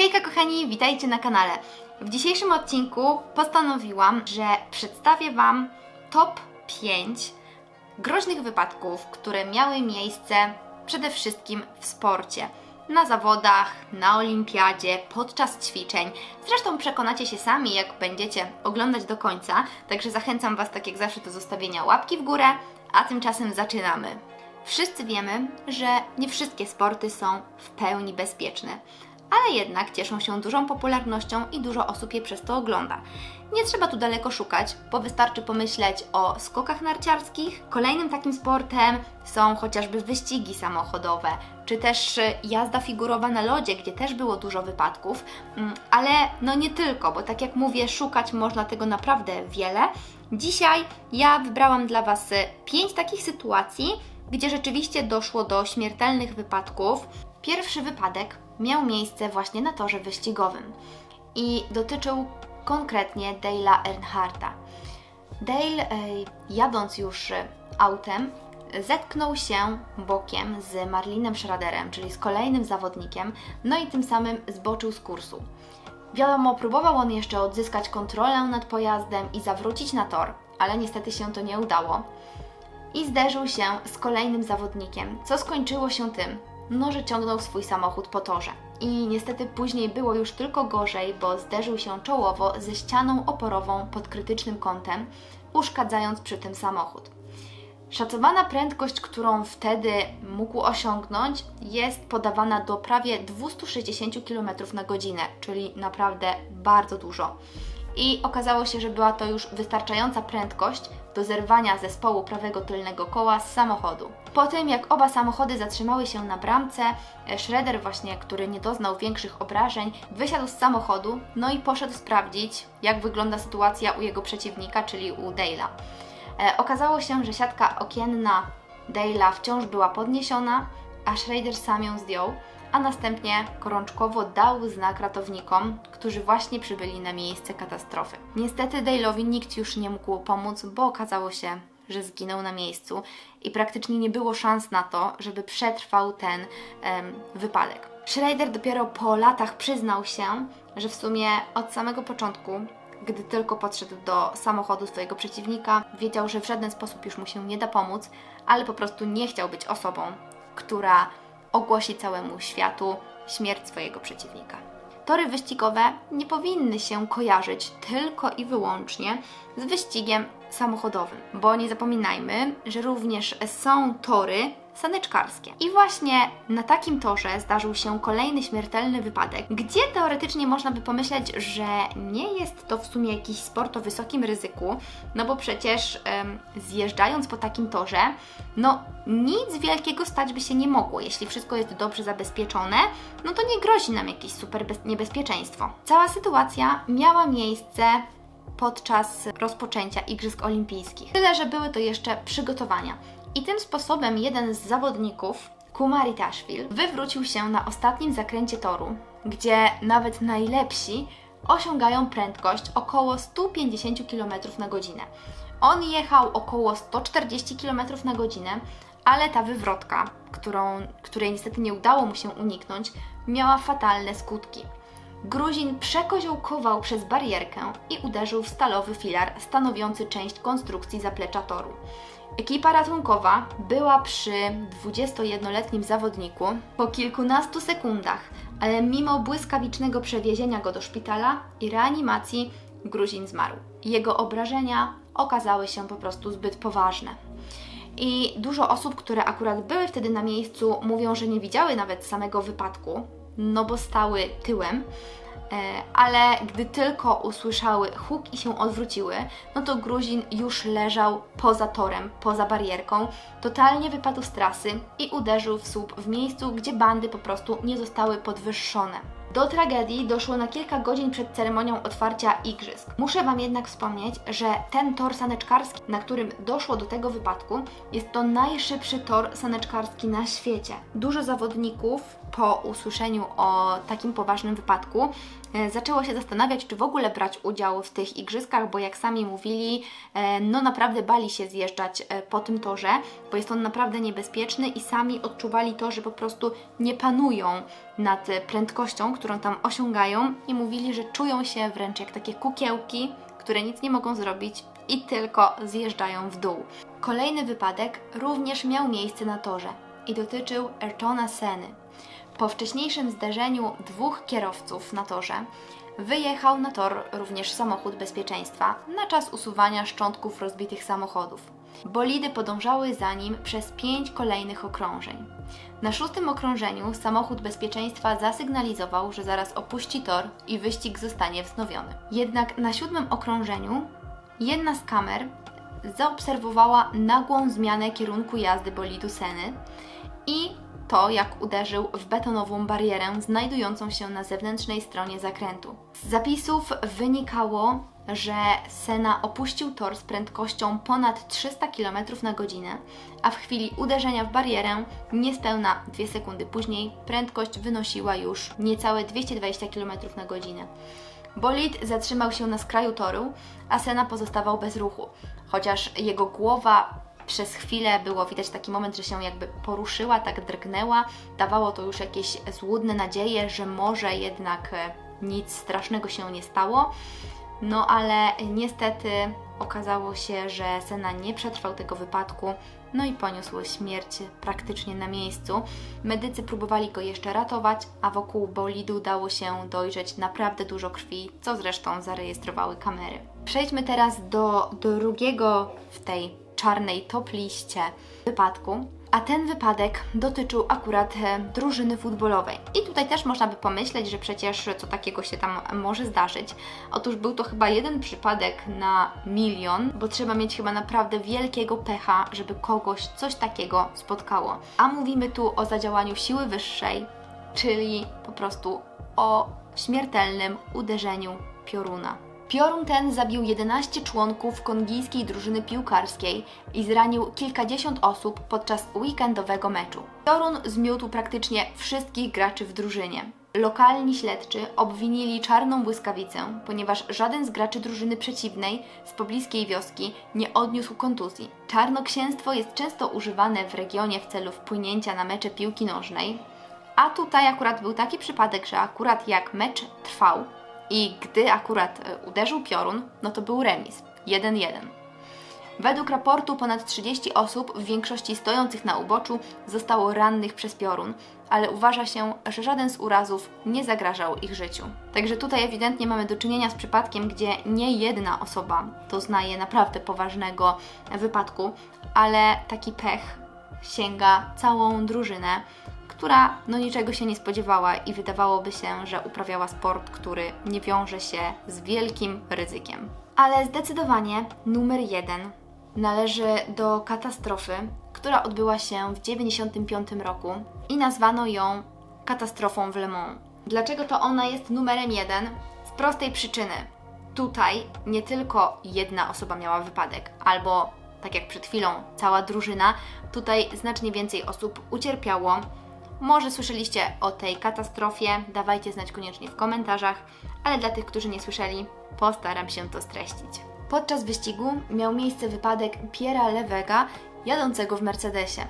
Hejka kochani, witajcie na kanale. W dzisiejszym odcinku postanowiłam, że przedstawię Wam top 5 groźnych wypadków, które miały miejsce przede wszystkim w sporcie. Na zawodach, na olimpiadzie, podczas ćwiczeń. Zresztą przekonacie się sami, jak będziecie oglądać do końca, także zachęcam Was tak jak zawsze do zostawienia łapki w górę, a tymczasem zaczynamy. Wszyscy wiemy, że nie wszystkie sporty są w pełni bezpieczne, ale jednak cieszą się dużą popularnością i dużo osób je przez to ogląda. Nie trzeba tu daleko szukać, bo wystarczy pomyśleć o skokach narciarskich. Kolejnym takim sportem są chociażby wyścigi samochodowe, czy też y, jazda figurowa na lodzie, gdzie też było dużo wypadków, Mm, ale no nie tylko, bo tak jak mówię, szukać można tego naprawdę wiele. Dzisiaj ja wybrałam dla Was 5 takich sytuacji, gdzie rzeczywiście doszło do śmiertelnych wypadków. Pierwszy wypadek miał miejsce właśnie na torze wyścigowym i dotyczył konkretnie Dale'a Earnharta. Dale, e, jadąc już e, autem, zetknął się bokiem z Marlinem Schraderem, czyli z kolejnym zawodnikiem, no i tym samym zboczył z kursu. Wiadomo, próbował on jeszcze odzyskać kontrolę nad pojazdem i zawrócić na tor, ale niestety się to nie udało. I zderzył się z kolejnym zawodnikiem, co skończyło się tym, no że ciągnął swój samochód po torze. I niestety później było już tylko gorzej, bo zderzył się czołowo ze ścianą oporową pod krytycznym kątem, uszkadzając przy tym samochód. Szacowana prędkość, którą wtedy mógł osiągnąć, jest podawana do prawie 260 km na godzinę, czyli naprawdę bardzo dużo. I okazało się, że była to już wystarczająca prędkość do zerwania zespołu prawego tylnego koła z samochodu. Po tym, jak oba samochody zatrzymały się na bramce, e, Schroeder właśnie, który nie doznał większych obrażeń, wysiadł z samochodu, no i poszedł sprawdzić, jak wygląda sytuacja u jego przeciwnika, czyli u Dale'a. E, okazało się, że siatka okienna Dale'a wciąż była podniesiona, a Schrader sam ją zdjął, a następnie gorączkowo dał znak ratownikom, którzy właśnie przybyli na miejsce katastrofy. Niestety Dale'owi nikt już nie mógł pomóc, bo okazało się, że zginął na miejscu i praktycznie nie było szans na to, żeby przetrwał ten em, wypadek. Schrader dopiero po latach przyznał się, że w sumie od samego początku gdy tylko podszedł do samochodu swojego przeciwnika, wiedział, że w żaden sposób już mu się nie da pomóc, ale po prostu nie chciał być osobą, która ogłosi całemu światu śmierć swojego przeciwnika. Tory wyścigowe nie powinny się kojarzyć tylko i wyłącznie z wyścigiem samochodowym, bo nie zapominajmy, że również są tory saneczkarskie. I właśnie na takim torze zdarzył się kolejny śmiertelny wypadek, gdzie teoretycznie można by pomyśleć, że nie jest to w sumie jakiś sport o wysokim ryzyku, no bo przecież em, zjeżdżając po takim torze, no nic wielkiego stać by się nie mogło. Jeśli wszystko jest dobrze zabezpieczone, no to nie grozi nam jakieś super bez- niebezpieczeństwo. Cała sytuacja miała miejsce podczas rozpoczęcia Igrzysk Olimpijskich. Tyle, że były to jeszcze przygotowania. I tym sposobem jeden z zawodników, Kumari Tashville, wywrócił się na ostatnim zakręcie toru, gdzie nawet najlepsi osiągają prędkość około 150 km na godzinę. On jechał około 140 km na godzinę, ale ta wywrotka, którą, której niestety nie udało mu się uniknąć, miała fatalne skutki. Gruzin przekoziołkował przez barierkę i uderzył w stalowy filar stanowiący część konstrukcji zaplecza toru. Ekipa ratunkowa była przy 21-letnim zawodniku po kilkunastu sekundach, ale mimo błyskawicznego przewiezienia go do szpitala i reanimacji, Gruzin zmarł. Jego obrażenia okazały się po prostu zbyt poważne. I dużo osób, które akurat były wtedy na miejscu, mówią, że nie widziały nawet samego wypadku, no bo stały tyłem. E, Ale gdy tylko usłyszały huk i się odwróciły, no to Gruzin już leżał poza torem, poza barierką, totalnie wypadł z trasy i uderzył w słup w miejscu, gdzie bandy po prostu nie zostały podwyższone. Do tragedii doszło na kilka godzin przed ceremonią otwarcia igrzysk. Muszę Wam jednak wspomnieć, że ten tor saneczkarski, na którym doszło do tego wypadku, jest to najszybszy tor saneczkarski na świecie. Dużo zawodników po usłyszeniu o takim poważnym wypadku, e, zaczęło się zastanawiać, czy w ogóle brać udział w tych igrzyskach, bo jak sami mówili, e, no naprawdę bali się zjeżdżać e, po tym torze, bo jest on naprawdę niebezpieczny i sami odczuwali to, że po prostu nie panują nad prędkością, którą tam osiągają i mówili, że czują się wręcz jak takie kukiełki, które nic nie mogą zrobić i tylko zjeżdżają w dół. Kolejny wypadek również miał miejsce na torze i dotyczył Ayrtona Seny. Po wcześniejszym zdarzeniu dwóch kierowców na torze wyjechał na tor również samochód bezpieczeństwa na czas usuwania szczątków rozbitych samochodów. Bolidy podążały za nim przez pięć kolejnych okrążeń. Na szóstym okrążeniu samochód bezpieczeństwa zasygnalizował, że zaraz opuści tor i wyścig zostanie wznowiony. Jednak na siódmym okrążeniu jedna z kamer zaobserwowała nagłą zmianę kierunku jazdy bolidu Seny i to, jak uderzył w betonową barierę znajdującą się na zewnętrznej stronie zakrętu. Z zapisów wynikało, że Sena opuścił tor z prędkością ponad 300 km na godzinę, a w chwili uderzenia w barierę, niespełna 2 sekundy później, prędkość wynosiła już niecałe 220 km na godzinę. Bolid zatrzymał się na skraju toru, a Sena pozostawał bez ruchu, chociaż jego głowa przez chwilę było widać taki moment, że się jakby poruszyła, tak drgnęła. Dawało to już jakieś złudne nadzieje, że może jednak e, nic strasznego się nie stało. No ale niestety okazało się, że Sena nie przetrwał tego wypadku, no i poniósł śmierć praktycznie na miejscu. Medycy próbowali go jeszcze ratować, a wokół bolidu dało się dojrzeć naprawdę dużo krwi, co zresztą zarejestrowały kamery. Przejdźmy teraz do drugiego w tej czarnej top liście wypadku. A ten wypadek dotyczył akurat e, drużyny futbolowej. I tutaj też można by pomyśleć, że przecież co takiego się tam może zdarzyć. Otóż był to chyba jeden przypadek na milion, bo trzeba mieć chyba naprawdę wielkiego pecha, żeby kogoś coś takiego spotkało. A mówimy tu o zadziałaniu siły wyższej, czyli po prostu o śmiertelnym uderzeniu pioruna. Piorun ten zabił 11 członków kongijskiej drużyny piłkarskiej i zranił kilkadziesiąt osób podczas weekendowego meczu. Piorun zmiótł praktycznie wszystkich graczy w drużynie. Lokalni śledczy obwinili czarną błyskawicę, ponieważ żaden z graczy drużyny przeciwnej z pobliskiej wioski nie odniósł kontuzji. Czarnoksięstwo jest często używane w regionie w celu wpłynięcia na mecze piłki nożnej, a tutaj akurat był taki przypadek, że akurat jak mecz trwał, i gdy akurat e, uderzył piorun, no to był remis 1-1. Według raportu ponad 30 osób, w większości stojących na uboczu, zostało rannych przez piorun, ale uważa się, że żaden z urazów nie zagrażał ich życiu. Także tutaj ewidentnie mamy do czynienia z przypadkiem, gdzie nie jedna osoba doznaje naprawdę poważnego wypadku, ale taki pech sięga całą drużynę która no niczego się nie spodziewała i wydawałoby się, że uprawiała sport, który nie wiąże się z wielkim ryzykiem. Ale zdecydowanie numer jeden należy do katastrofy, która odbyła się w 1995 roku i nazwano ją katastrofą w Le Mans. Dlaczego to ona jest numerem jeden? Z prostej przyczyny. Tutaj nie tylko jedna osoba miała wypadek, albo tak jak przed chwilą cała drużyna, tutaj znacznie więcej osób ucierpiało może słyszeliście o tej katastrofie, dawajcie znać koniecznie w komentarzach, ale dla tych, którzy nie słyszeli, postaram się to streścić. Podczas wyścigu miał miejsce wypadek Piera Lewega jadącego w Mercedesie.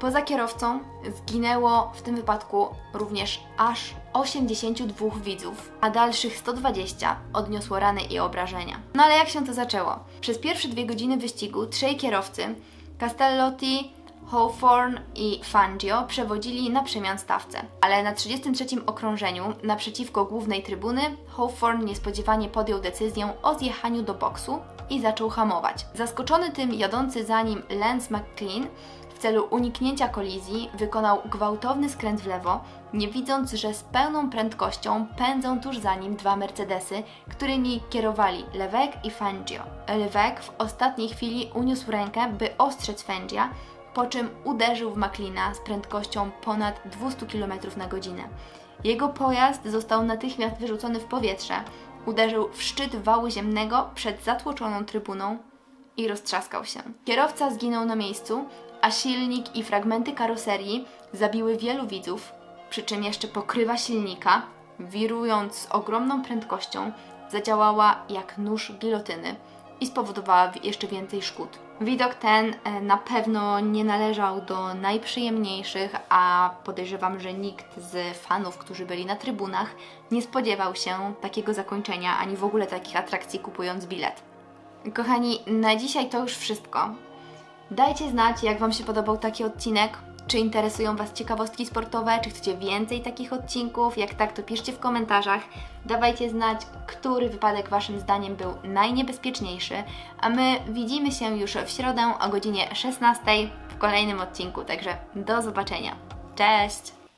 Poza kierowcą zginęło w tym wypadku również aż 82 widzów, a dalszych 120 odniosło rany i obrażenia. No ale jak się to zaczęło? Przez pierwsze dwie godziny wyścigu trzej kierowcy Castellotti, Hawthorne i Fangio przewodzili na przemian stawce, ale na 33 okrążeniu naprzeciwko głównej trybuny Hawthorne niespodziewanie podjął decyzję o zjechaniu do boksu i zaczął hamować. Zaskoczony tym jadący za nim Lance McQueen w celu uniknięcia kolizji wykonał gwałtowny skręt w lewo, nie widząc, że z pełną prędkością pędzą tuż za nim dwa Mercedesy, którymi kierowali Levesque i Fangio. Levesque w ostatniej chwili uniósł rękę, by ostrzec Fangia, po czym uderzył w Maclina z prędkością ponad 200 km na godzinę. Jego pojazd został natychmiast wyrzucony w powietrze, uderzył w szczyt wału ziemnego przed zatłoczoną trybuną i roztrzaskał się. Kierowca zginął na miejscu, a silnik i fragmenty karoserii zabiły wielu widzów, przy czym jeszcze pokrywa silnika, wirując z ogromną prędkością, zadziałała jak nóż gilotyny i spowodowała jeszcze więcej szkód. Widok ten e, na pewno nie należał do najprzyjemniejszych, a podejrzewam, że nikt z fanów, którzy byli na trybunach, nie spodziewał się takiego zakończenia ani w ogóle takich atrakcji kupując bilet. Kochani, na dzisiaj to już wszystko. Dajcie znać, jak Wam się podobał taki odcinek. Czy interesują Was ciekawostki sportowe? Czy chcecie więcej takich odcinków? Jak tak, to piszcie w komentarzach. Dawajcie znać, który wypadek Waszym zdaniem był najniebezpieczniejszy. A my widzimy się już w środę o godzinie 16 w kolejnym odcinku. Także do zobaczenia. Cześć!